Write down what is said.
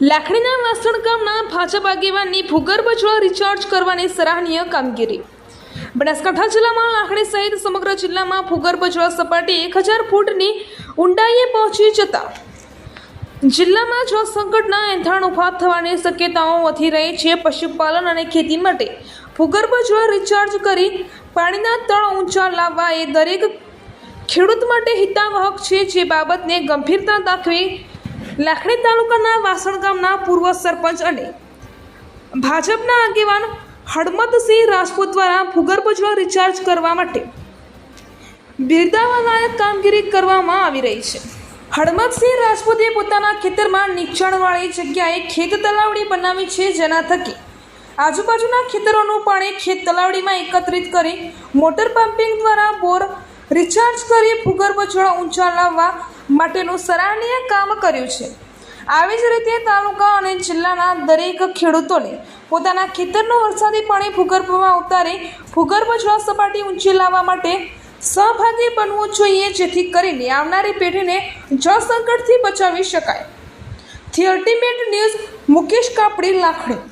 લાખણીના વાસણ ગામના ભાજપ આગેવાનની ભૂગર્ભ જળ રિચાર્જ કરવાની સરાહનીય કામગીરી. બનાસકાંઠા જિલ્લામાં લાખણી સહિત સમગ્ર જિલ્લામાં ભૂગર્ભ જળ સપાટી એક હજાર ફૂટની ઊંડાઈએ પહોંચી જતા. જિલ્લામાં જળ સંકટના એંધાણ ઊભા થવાની શક્યતાઓ વધી રહી છે પશુપાલન અને ખેતી માટે. ભૂગર્ભ જળ રિચાર્જ કરી પાણીના તળ ઊંચા લાવવા એ દરેક ખેડૂત માટે હિતાવહક છે, જે બાબતને ગંભીરતા દાખવી લાખણી તાલુકાના વાસણ ગામના પૂર્વ સરપંચ અને ભાજપના આગેવાન હડમતસિંહ રાજપૂત દ્વારા ભૂગર્ભ જળ રિચાર્જ કરવા માટે બિરદાવાલાયક કામગીરી કરવામાં આવી રહી છે. હડમતસિંહ રાજપૂતે પોતાના ખેતરમાં નીચાણવાળી જગ્યાએ ખેત તલાવડી બનાવી છે, જેના થકી આજુબાજુના ખેતરોનું પાણી ખેત તલાવડીમાં એકત્રિત કરી મોટર પમ્પિંગ દ્વારા બોર રિચાર્જ કરી ભૂગર્ભ જળ ઊંચા લાવવા માટેનું સરાહનીય કામ કર્યું છે. આવી જ રીતે તાલુકા અને જિલ્લાના દરેક ખેડૂતોને પોતાના ખેતરનું વરસાદી પાણી ભૂગર્ભમાં ઉતારી ભૂગર્ભ જળ સપાટી ઊંચી લાવવા માટે સહભાગી બનવું જોઈએ, જેથી કરીને આવનારી પેઢીને જળ સંકટથી બચાવી શકાય. The ultimate news Mukesh Kapdi, Lakhani.